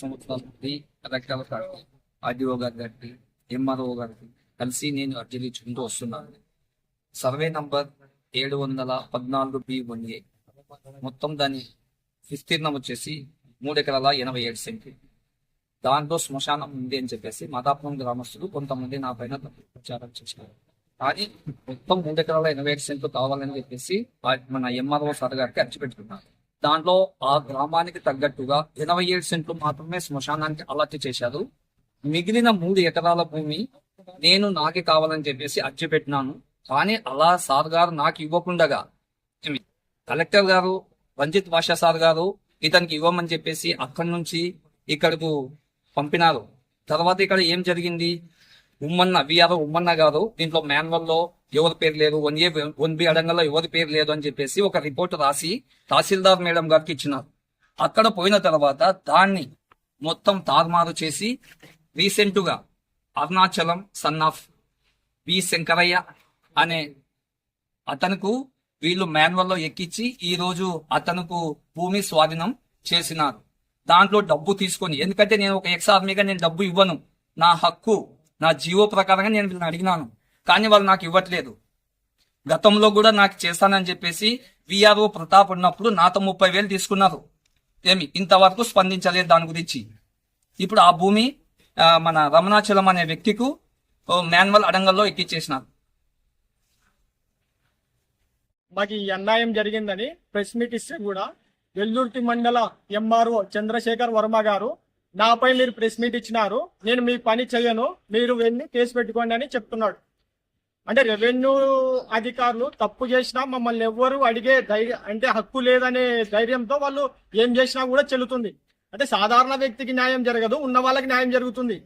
సంవత్సరాల నుండి collector RDO గారి గారికి ఎంఆర్ఓ గారికి కలిసి నేను అర్జీలు ఇచ్చుకుంటూ వస్తున్నాను. సర్వే నంబర్ ఏడు వందల పద్నాలుగు బి వన్ ఏ. మొత్తం దాని విస్తీర్ణం వచ్చేసి మూడు ఎకరాల ఎనభై ఏడు సెంట్లు. దాంట్లో శ్మశానం ఉంది అని చెప్పేసి మాదాపురం గ్రామస్తులు కొంతమంది నా పైన ప్రచారం చేశారు. కానీ మొత్తం మూడు ఎకరాల ఎనభై ఏడు సెంట్లు కావాలని చెప్పేసి మన ఎంఆర్ఓ సార్ గారికి అర్చి పెట్టుకున్నారు దాంట్లో ఆ గ్రామానికి తగ్గట్టుగా ఎనభై ఏడు సెంట్లు మాత్రమే శ్మశానానికి అలర్ట్ చేశారు. మిగిలిన మూడు ఎకరాల భూమి నేను నాకే కావాలని చెప్పేసి అర్జీ పెట్టినాను. కానీ అలా సార్ గారు నాకు ఇవ్వకుండగా కలెక్టర్ గారు రంజిత్ భాషా సార్ గారు ఇతనికి ఇవ్వమని చెప్పేసి అక్కడి నుంచి ఇక్కడకు పంపినారు. తర్వాత ఇక్కడ ఏం జరిగింది? ఉమ్మన్న విఆర్ ఉమ్మన్న గారు దీంట్లో మాన్యువల్లో ఎవరి పేరు లేదు. వన్ ఏ వన్ బి అడంగల్లో ఎవరి పేరు లేదు అని చెప్పేసి ఒక రిపోర్ట్ రాసి తహసీల్దార్ మేడం గారికి ఇచ్చినారు. అక్కడ పోయిన తర్వాత దాన్ని మొత్తం తారుమారు చేసి రీసెంట్గా Arunachalam son of V Shankaraiah అనే అతనుకు వీళ్ళు మాన్యువల్లో ఎక్కించి ఈ రోజు అతనుకు భూమి స్వాధీనం చేసినారు. దాంట్లో డబ్బు తీసుకొని ఎందుకంటే నేను ఒక ఎక్స్ ఆర్మీగా నేను డబ్బు ఇవ్వను. నా హక్కు నా జీవో ప్రకారంగా నేను వీళ్ళని అడిగినాను. కానీ వాళ్ళు నాకు ఇవ్వట్లేదు. గతంలో కూడా నాకు చేస్తానని చెప్పేసి విఆర్ఓ ప్రతాప్ ఉన్నప్పుడు నాతో ముప్పై వేలు తీసుకున్నారు. ఏమి ఇంతవరకు స్పందించలేదు దాని గురించి. ఇప్పుడు ఆ భూమి మన రమణాచలం అనే వ్యక్తికు మాన్యువల్ అడంగల్లో ఎక్కిచ్చేసినారు. మాకు ఈ అన్యాయం జరిగిందని ప్రెస్ మీట్ ఇస్తే కూడా వెల్లుర్తి మండల ఎంఆర్ఓ చంద్రశేఖర్ వర్మ గారు నాపై మీరు ప్రెస్ మీట్ ఇచ్చినారు నేను మీ పని చేయను మీరు వెళ్ళి కేసు పెట్టుకోండి అని చెప్తున్నాడు. అంటే రెవెన్యూ అధికారులు తప్పు చేసినా మమ్మల్ని ఎవ్వరు అడిగే ధైర్యం అంటే హక్కు లేదనే ధైర్యంతో వాళ్ళు ఏం చేసినా కూడా చెల్లుతుంది. అంటే సాధారణ వ్యక్తికి న్యాయం జరగదు ఉన్న వాళ్ళకి న్యాయం జరుగుతుంది.